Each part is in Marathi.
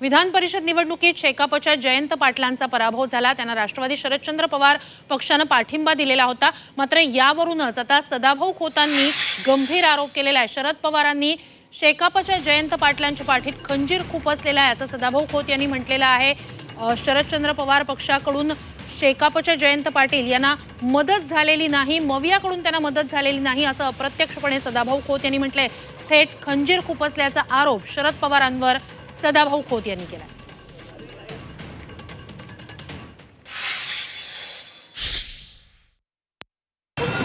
विधान परिषद निवडणुकीत शेकापच्या जयंत पाटलांचा पराभव झाला. त्यांना राष्ट्रवादी शरदचंद्र पवार पक्षानं पाठिंबा दिलेला होता. मात्र यावरूनच आता सदाभाऊ खोतांनी गंभीर आरोप केलेला आहे. शरद पवारांनी शेकापच्या जयंत पाटलांच्या पाठीत खंजीर खूप असलेला आहे असं सदाभाऊ खोत यांनी म्हटलेलं आहे. शरदचंद्र पवार पक्षाकडून शेकापच्या जयंत पाटील यांना मदत झालेली नाही मवियाकडून त्यांना मदत झालेली नाही असं अप्रत्यक्षपणे सदाभाऊ खोत यांनी म्हटलंय. थेट खंजीर खूप असल्याचा आरोप शरद पवारांवर सदाभाऊ खोत यांनी केला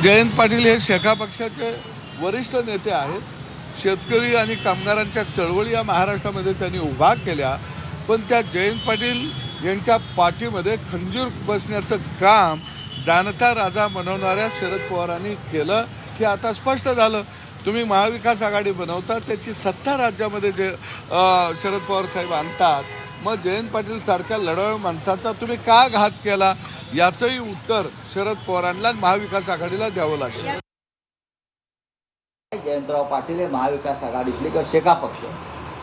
जयंत पाटील हे शेखा पक्षाचे वरिष्ठ नेते आहेत. शेतकरी आणि कामगारांच्या चळवळी या महाराष्ट्रामध्ये त्यांनी उभा केल्या. पण त्या जयंत पाटील यांच्या पाठीमध्ये खंजीर बसण्याचं काम जाणता राजा मनवणाऱ्या शरद पवारांनी केलं. हे आता स्पष्ट झालं. तुम्ही महाविकास आघाडी बनवता त्याची सत्ता राज्यामध्ये जे शरद पवार साहेब आणतात मग जयंत पाटील सारख्या लढवळ माणसाचा तुम्ही का घात केला? याचंही उत्तर शरद पवारांना महाविकास आघाडीला द्यावं लागेल. जयंतराव पाटील हे महाविकास आघाडीतले किंवा शेका पक्ष?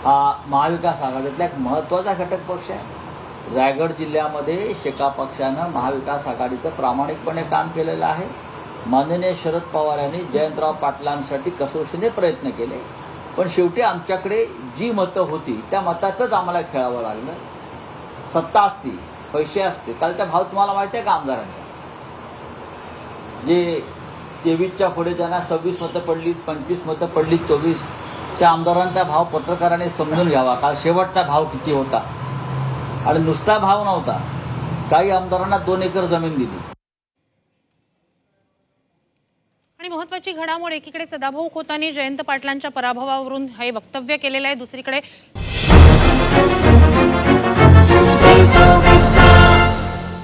हा महाविकास आघाडीतला एक महत्त्वाचा घटक पक्ष आहे. रायगड जिल्ह्यामध्ये शेका पक्षानं महाविकास आघाडीचं प्रामाणिकपणे काम केलेलं आहे. माननीय शरद पवार यांनी जयंतराव पाटलांसाठी कसोशीने प्रयत्न केले. पण शेवटी आमच्याकडे जी मतं होती त्या मतातच आम्हाला खेळावं लागलं. सत्ता असती पैसे असते कालचा भाव तुम्हाला माहिती आहे का आमदारांचा जे तेवीसच्या पुढे त्यांना सव्वीस मतं पडली पंचवीस मतं पडली चोवीस त्या आमदारांचा भाव पत्रकाराने समजून घ्यावा. काल शेवटचा भाव किती होता? आणि नुसता भाव नव्हता. काही आमदारांना दोन एकर जमीन दिली. आणि महत्वाची घडामोड एकीकडे सदाभाऊ खोतांनी जयंत पाटलांच्या पराभवावरून हे वक्तव्य केलेलं आहे. दुसरीकडे